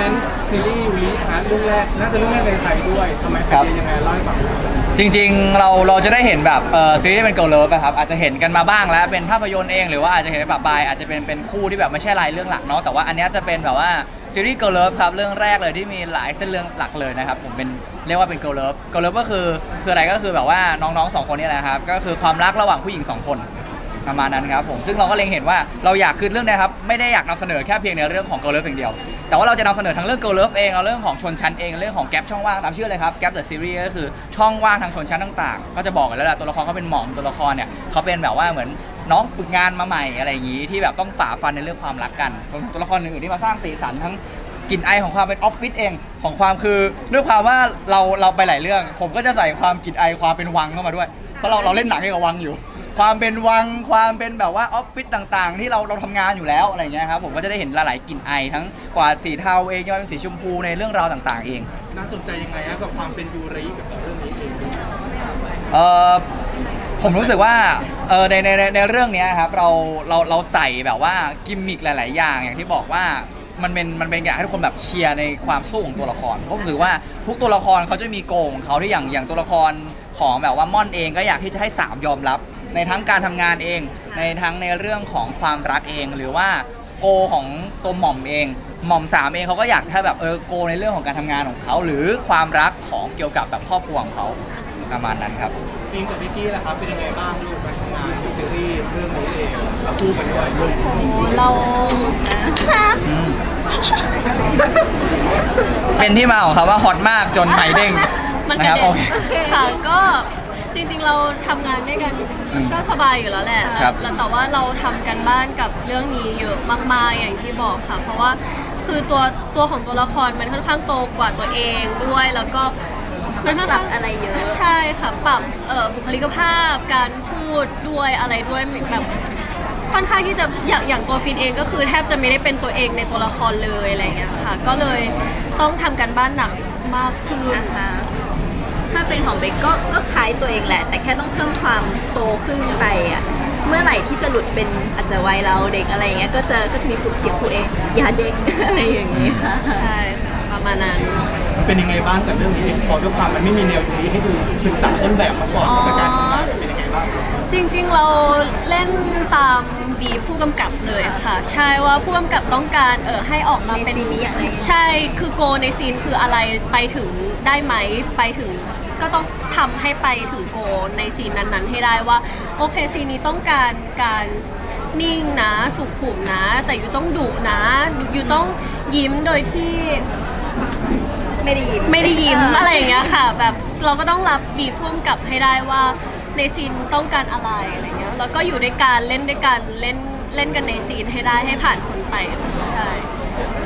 ซนต์ซีรีส์ยูริฮะเรื่องแรกน่าจะเรื่องแรกในไทยด้วยทำไมครับไอเดียยังไงเล่าให้ฟังหน่อยจริงๆ เราเราจะได้เห็นแบบเออซีรีส์เป็นเกิ l ลเลิฟครับอาจจะเห็นกันมาบ้างแล้วเป็นภาพยนตร์เองหรือว่าอาจจะเห็นแบบบายอาจจะเป็นเป็นคู่ที่แบบไม่ใช่รายเรื่องหลักเนาะแต่ว่าอันเนี้ยจะเป็นแบบว่าซีรีส์เกิ l ลเลิฟครับเรื่องแรกเลยที่มีหลายเส้นเรื่องหลักเลยนะครับผมเป็นเรียกว่าเป็นเกิ l ลเลิฟเกิ l ลเลิฟก็คือคืออะไรก็คือแบบว่าน้องๆสองคนนี่แหละครับก็คือความรักระหว่างผู้หญิงสองคน ประมาณนั้นครับผมซึ่งเราก็เล็งเห็นว่าเราอยากคือเรื่องนี้ครับไม่ได้อยากนำเสนอแค่เพียงในเรื่องของ Girl Love อย่างเดียว แต่ว่าเราจะนำเสนอทั้งเรื่อง Girl Love เองเอาเรื่องของชนชั้นเองเรื่องของแกปช่องว่างตามชื่อเลยครับแกปเดอะซีรีส์ก็คือช่องว่างทางชนชั้นต่างๆ ก็จะบอกกันแล้วแหละตัวละครเขาเป็นหมอมตัวละครเนี่ยเขาเป็นแบบว่าเหมือนน้องฝึกงานมาใหม่อะไรอย่างงี้ที่แบบต้องฝ่าฟันในเรื่องความรักกันตัวละครอื่นๆที่มาสร้างสีสันทั้งกลิ่นไอของความเป็นออฟฟิศเองของความคือด้วยความว่าเราเราไปหลายเรื่อง ผมก็จะใส่ความกลิ่นไอความเป็นวังเข้ามาด้วย เพราะเราเราเล่นหนังเกี่ยวกับวังอยู่ ความเป็นวังความเป็นแบบว่าออฟฟิศต่างๆ ที่เราเราทำงานอยู่แล้วอะไรอย่างเงี้ยครับผมก็จะได้เห็นหลายๆกลิ่นไอทั้งกวาดสีเทาเองยังเป็นสีชมพูในเรื่องราวต่างๆ เอง น่าสนใจยังไงฮะกับความเป็นยูริกับเรื่องนี้เองเออผมรู้สึกว่าเออในในในในเรื่องเนี้ยครับเราเราเราใส่แบบว่ากิมมิคหลาย ๆ อย่างอย่างที่บอกว่า มันเป็นมันเป็นอยากให้ทุกคนแบบเชียร์ในความสู้ของตัวละครเพราะผมรู้สึกว่าทุกตัวละครเขาจะมีโกงของเขาที่อย่างอย่างตัวละครของแบบว่าม่อนเองก็อยากที่จะให้สามยอมรับ ในทั้งการทำงานเอง ในทั้งในเรื่องของความรักเอง หรือว่าโกของตัวหม่อมเอง หม่อมสามเองเขาก็อยากจะให้แบบเออโกในเรื่องของการทำงานของเขา หรือความรักของเกี่ยวกับแบบครอบครัวของเขาประมาณนั้นครับ จริงกับพี่กี้นะครับเป็นยังไงบ้างลูกการทำงานในซีรีส์เรื่องนี้เองแล้วคู่กันด้วยลูกเราเป็นที่มาของคำว่าฮอตมากจนไหมเด้งมันนะกคระรับเด็โอนเค ค่ะก็จริงๆเราทำงานด้วยกันอืมก็สบายอยู่แล้วแหละครับ แล้วแต่ว่าเราทำกันบ้านกับเรื่องนี้เยอะมากๆอย่างที่บอกค่ะ เพราะว่าคือตัวตัวของตัวละครมันค่อนข้างโตกว่าตัวเองด้วย แล้วก็ มันค่อนข้างปรับอะไรเยอะ ใช่ค่ะปรับเอ่อบุคลิกภาพ การพูดด้วยอะไรด้วยแบบค่อนข้างที่จะอย่างอย่างตัวฟินเองก็คือแทบจะไม่ได้เป็นตัวเองในตัวละครเลยอะไรอย่างเงี้ยค่ะ ก็เลยต้องทำกันบ้านหนักมากขึ้น นะคะถ้าเป็นของเบกก็ก็คล้ายตัวเองแหละ แต่แค่ต้องเพิ่มความโตขึ้นไปอะเมื่อไหร่ที่จะหลุดเป็นอาจจะวัยเราเด็กอะไรอย่างเงี้ยก็จะก็จะมีผูกเสียงผูกเองอย่าเด็ก อะไรอย่างงี้ค่ะ ใช่ค่ะ ประมาณนั้น มันเป็นยังไงบ้างกับเรื่องนี้เองพอด้วยความมันไม่มีแนวซีรีส์ให้ดูศึกษาต้นแบบมาก่อนกับการทำงานเป็นยังไงบ้างจริงๆเราเล่นตามบีผู้กำกับเลยค่ะ ใช่ว่าผู้กำกับต้องการเออให้ออกมาเป็นในซีนนี้อะไรอย่างเงี้ย ใช่คือโกในซีนคืออะไรไปถึงได้ไหมไปถึง ก็ต้องทำให้ไปถึงโกในซีนนั้นๆ ให้ได้ว่า โอเคซีนนี้ต้องการการนิ่งนะสุขุมนะ แต่อยู่ต้องดุนะอยู่ต้องยิ้มโดยที่ ไม่ได้ยิ้มไม่ได้ยิ้มอะไรอย่างเงี้ยค่ะ แบบเราก็ต้องรับบีบพ่วงกับให้ได้ว่าในซีนต้องการอะไรอะไรเงี้ยแล้วก็อยู่ในการเล่นด้วยกันเล่นเล่นกันในซีนให้ได้ให้ผ่านคนไปใช่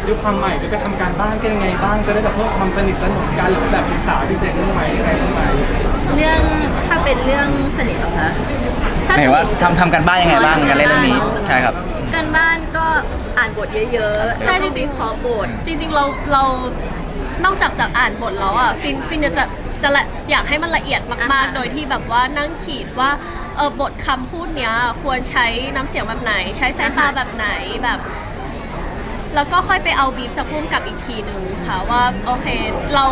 ด้วยความใหม่ไปทำการบ้านกันยังไงบ้างจะได้แบบเพิ่มความสนิทสนมกันหรือแบบศึกษาพิเศษเรื่องใหม่ยังไงสักหน่อยเรื่องถ้าเป็นเรื่องสนิทเหรอคะถ้หมายว่าสนิททำทำกันบ้านยังไงบ้างการเล่นเรื่องนี้ใช่ครับการบ้านก็อ่านบทเยอะๆใช่แล้วก็จริวิงๆเคราะห์บท จริงๆเราเราน อกจากจากอ่านบทแล้วอะฟินฟินจะจะจะละอยากให้มันละเอียดมากอ่าๆโดยที่แบบว่านั่งขีดว่าเออบทคำพูดเนี้ยควรใช้น้ำเสียงแบบไหน ใช้สายตาแบบไหนแบบ แล้วก็ค่อยไปเอาบีบจากพุ่มกับอีกทีหนึ่งค่ะว่าโอเค เรา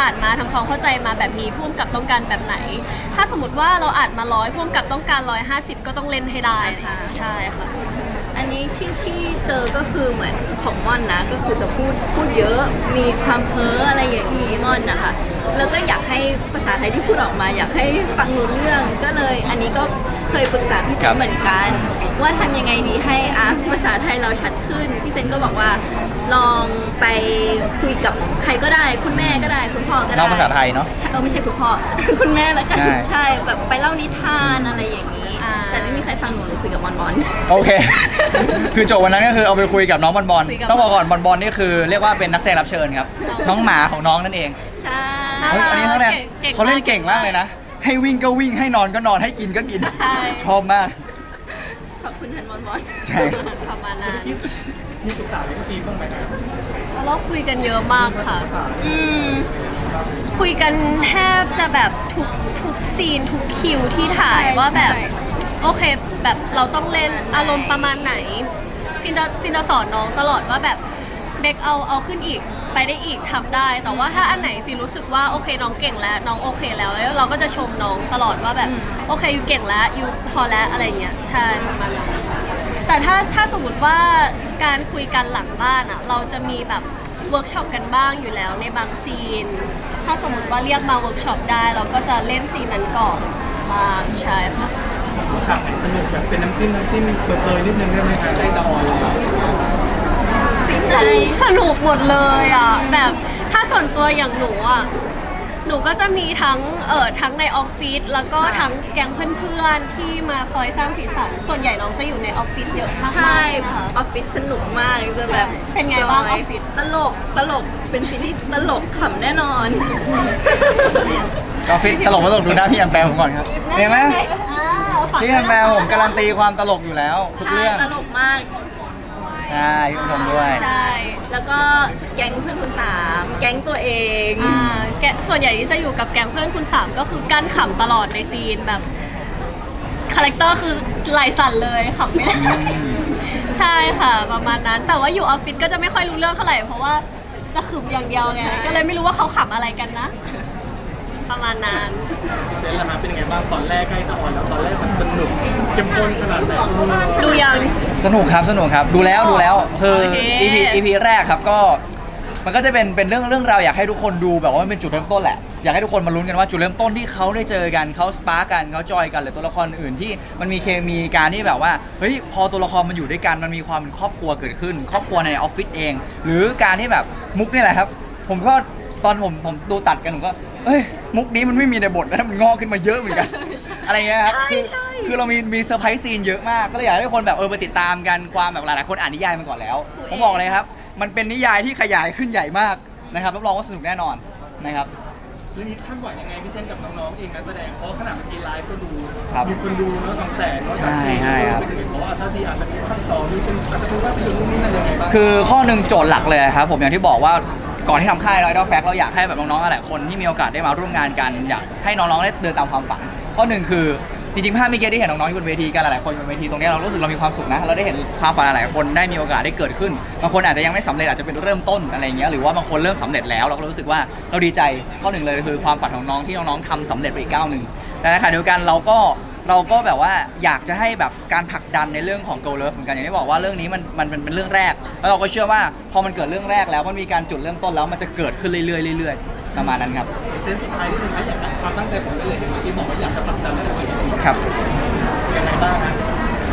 อ่านมาทำความเข้าใจมาแบบนี้พุ่มกับต้องการแบบไหน ถ้าสมมติว่าเราอ่านมาร้อยพุ่มกับต้องการร้อยห้าสิบก็ต้องเล่นให้ได้อ่าฮะใช่ค่ะ อันนี้ที่ที่เจอก็คือเหมือนของม่อนนะ ก็คือจะพูดพูดเยอะ มีความเพ้ออะไรอย่างนี้ม่อนนะคะ แล้วก็อยากให้ภาษาไทยที่พูดออกมา อยากให้ฟังรู้เรื่อง ก็เลยอันนี้ก็เคยปรึกษาพี่เซครันบเหมือนกัน ว่าทำยังไงดีให้อะภาษาไทยเราชัดขึ้น พี่เซนก็บอกว่าลองไปคุยกับใครก็ได้ คุณแม่ก็ได้ คุณพ่อก็ได้น้องภาษาไทยเนาะใช่เออไม่ใช่คุณพ่อ คุณแม่แล้วกันใช่ใช่แบบไปเล่านิทานอะไรอย่างนี้อ่า แต่ไม่มีใครฟังหนูหนูคุยกับมอนมอนโอเค คือโจทย์วันนั้นก็คือเอาไปคุยกับน้องบอลบอล คุยกับต้องบอกก่อนบอลบอลนี่คือเรียกว่าเป็นนักแสดงรับเชิญครับ อ๋อ น้องหมาของน้องนั่นเองใช่น่าเฮ้ยรักอันนี้เขาเนี่ยเก่งเขาเล่นเก่งมากเลยนะ ให้วิ่งก็วิ่ง ให้นอนก็นอน ให้กินก็กิน ใช่ ชอบมาก ขอบคุณทันมอนมอนใช่ ประมาณนั้นที่มีศึกษาเรื่องปีบ้างไหมครับเราคุยกันเยอะมากค่ะ อืม คุยกันแทบจะแบบทุกทุกซีนทุกคิวที่ถ่ายใช่ว่าแบบ ใช่ โอเคแบบเราต้องเล่นประมาณไหนอารมณ์ประมาณไหนฟินจะฟินจะสอนน้องตลอดว่าแบบเบกเอาเอาขึ้นอีกไปได้อีกทำได้ แต่ว่าถ้าอันไหนฟีรู้สึกว่าโอเคน้องเก่งแล้ว น้องโอเคแล้วแล้วเราก็จะชมน้องตลอดว่าแบบโอเคยูเก่งแล้วยูพอแล้วอะไรเงี้ยใช่ประมาณนั้นแต่ถ้าถ้าสมมติว่าการคุยกันหลังบ้านอะเราจะมีแบบเวิร์กช็อปกันบ้างอยู่แล้วในบางซีน ถ้าสมมติว่าเรียกมาเวิร์กช็อปได้ เราก็จะเล่นซีนนั้นก่อนบ้างใช่ค่ะ ฉากไหนสนุกแบบเป็นน้ำจิ้มน้ำจิ้มเปิดๆนิดนึงได้ไหมคะได้จะออนเลยสนุกสนุกหมดเลยอะแบบถ้าส่วนตัวอย่างหนูอะหนูก็จะมีทั้งเอ่อทั้งในออฟฟิศแล้วก็ทั้งแก๊งเพื่อนๆที่มาคอยสร้างสีสันส่วนใหญ่น้องจะอยู่ในออฟฟิศเยอะมากๆใช่นะคะ ออฟฟิศสนุกมากจะแบบเป็นไงบ้างจยออฟฟิศตลกตลกเป็นซีรีส์ตลกขำแน่นอนก็ฟิตตลกไม่ตลกดูหน้าพี่แอมแปลผมก่อนครับเห็นไหมอ่าฝาก พี่แอมแปลผมการันตีความตลกอยู่แล้ว ทุกใช่เรื่องตลกมาก ใช่พี่ผู้ชมด้วย ใช่ แล้วก็แก๊งเพื่อนคุณสามแก๊งตัวเอง อ่าแกส่วนใหญ่ที่จะอยู่กับแก๊งเพื่อนคุณสามก็คือกั้นขำตลอดในซีนแบบคาแรคเตอร์คือไหลสั่นเลยขำไม่ได้ใช่ค่ะ ประมาณนั้น แต่ว่าอยู่ออฟฟิศก็จะไม่ค่อยรู้เรื่องเท่าไหร่เพราะว่าจะขึมอย่างเดียวไงก็เลยไม่รู้ว่าเขาขำอะไรกันนะ ประมาณนั้น เซนละฮะเป็นยังไงบ้างตอนแรกใกล้จะออนแล้วตอนแรกมัน สนุกเข้มข้นขนาดไหนดูยัง สนุกครับสนุกครับดูแล้วดูแล้วคือโอเค EP EP แรกครับก็มันก็จะเป็นเป็นเรื่องเรื่องราวอยากให้ทุกคนดูแบบว่ามันเป็นจุดเริ่มต้นแหละอยากให้ทุกคนมาลุ้นกันว่าจุดเริ่มต้นที่เขาได้เจอกันเขาสปาร์กกันเขาจอยกันหรือตัวละครอื่นที่มันมีเคมีการที่แบบว่าเฮ้ยพอตัวละครมันอยู่ด้วยกันมันมีความเป็นครอบครัวเกิดขึ้น ครอบครัวในออฟฟิศเอง หรือการที่แบบมุกนี่แหละครับ ผมก็ตอนผมผมดูตัดกันผมก็ เอ้ยมุกนี้มันไม่มีในบทนะมันงอกขึ้นมาเยอะเหมือนกัน อะไรเงี้ยครับใช่คือใช่คือเรามีมีเซอร์ไพรส์ซีนเยอะมากก็เลยอยากให้ทุกคนแบบเออไปติดตามกันความแบบหลายๆคนอ่านนิยายมาก่อนแล้ว ผมบอกเลยครับ มันเป็นนิยายที่ขยายขึ้นใหญ่มากนะครับรับรองว่าสนุกแน่นอนนะครับเรื่องนี้คาดหวังยังไงพี่เซนกับน้องๆเองนักแสดงเพราะขนาดเมื่อกี้ไลฟ์ก็ดูครับมีคนดูแล้วสองแสนเนอะใช่ใช่ครับไปถึงเพราะว่าถ้าที่อาจจะมีขั้นตอนมีเป็นอาจจะเป็นว่าเป็นนู่นนี่นั่นยังไงบ้างคือข้อหนึ่งโจทย์หลักเลยครับผมอย่างที่บอกว่า ก่อนที่ทำค่ายราไอดอลแฟกเราอยากให้แบบน้องๆหลายคนที่มีโอกาสได้มาร่วมงานกัน อยากให้น้องๆได้เดินตามความฝัน ข้อหนึ่งคือจริงๆภาพเมีเกที่เห็นน้องๆอยู่บนเวทีกันหลายๆคนอยู่บนเวทีตรงนี้เรารู้สึกเรามีความสุขนะเราได้เห็นความฝันหลายๆคนได้มีโอกาสได้เกิดขึ้นบางคนอาจจะยังไม่สำเร็จอาจจะเป็นเริ่มต้นอะไรอย่างเงี้ยหรือว่าบางคนเริ่มสำเร็จแล้วเราก็รู้สึกว่าเราดีใจข้อหนึ่งเลยคือความฝันของน้องที่น้องๆทำสำเร็จไปอีกก้าวหนึ่งแต่ในขณะเดียวกันเราก็ เราก็แบบว่าอยากจะให้แบบการผลักดันในเรื่องของ Go Love เหมือนกันอย่างที่บอกว่าเรื่องนี้มันมันเป็นเรื่องแรก แล้วเราก็เชื่อว่าพอมันเกิดเรื่องแรกแล้วมันมีการจุดเริ่มต้นแล้วมันจะเกิดขึ้นเรื่อยๆเรื่อยๆประมาณนั้นครับเซนสุดท้ายที่นึงนะอยากความตั้งใจผมก็เลยเห็นเมื่อกี้บอกว่าอยากจะผลักดันให้เราเป็นครับยังไงบ้าง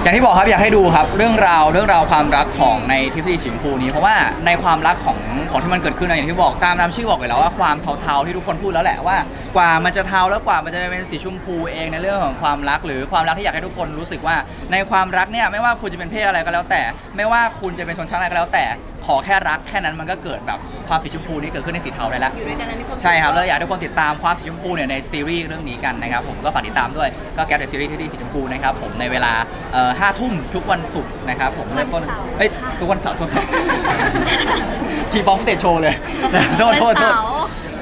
อย่างที่บอกครับอยากให้ดูครับเรื่องราวเรื่องราวความรักของในทฤษฎีสีชมพูนี้เพราะว่าในความรักของของที่มันเกิดขึ้นนะอย่างที่บอกตามตามชื่อบอกไปแล้วว่าความเทาๆที่ทุกคนพูดแล้วแหละว่ากว่ามันจะเทาแล้วกว่ามันจะเป็นสีชมพูเองในเรื่องของความรัก หรือความรักที่อยากให้ทุกคนรู้สึกว่า ในความรักเนี่ยไม่ว่าคุณจะเป็นเพศอะไรก็แล้วแต่ ไม่ว่าคุณจะเป็นชนชั้นอะไรก็แล้วแต่ ขอแค่รักแค่นั้นมันก็เกิดแบบความสีชมพูนี้เกิดขึ้นในสีเทาได้แล้ว อยู่ด้วยกันแล้วมีความสุขใช่ครับแล้วอยากให้ทุกคนติดตามความสีชมพูเนี่ยในซีรีส์เรื่องนี้กันนะครับผมก็ฝากติดตามด้วยก็แก๊ปเดอะซีรีส์ที่ดีสีชมพูนะครับผมในเวลาเอ่อห้าทุ่มทุกวันศุกร์นะครับผมเริ่มต้นวันเสาร์เอ้ยทุกวันเสาร์ทุกวันทีบอมเตะโชว์เลย โทษโทษโทษ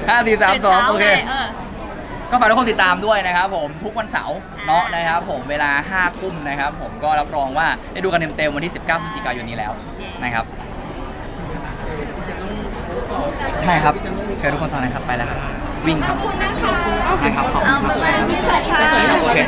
ห้าทีสามสองโอเคเออก็ฝากทุกคนติดตามด้วยนะครับผมทุกวันเสาร์เนาะนะครับผมเวลา5ทุ่มนะครับผมก็รับรองว่าได้ดูกันเต็มๆวันที่ 19พฤศจิกายนนี้แล้วนะครับ ใช่ครับเชิญทุกคนตอนไหนครับไปแล้วครับวิ่งครับ ขอบคุณนะคะใช่ครับขอบคุณเอาไปไปที่สวัสดีค่ะ โอเค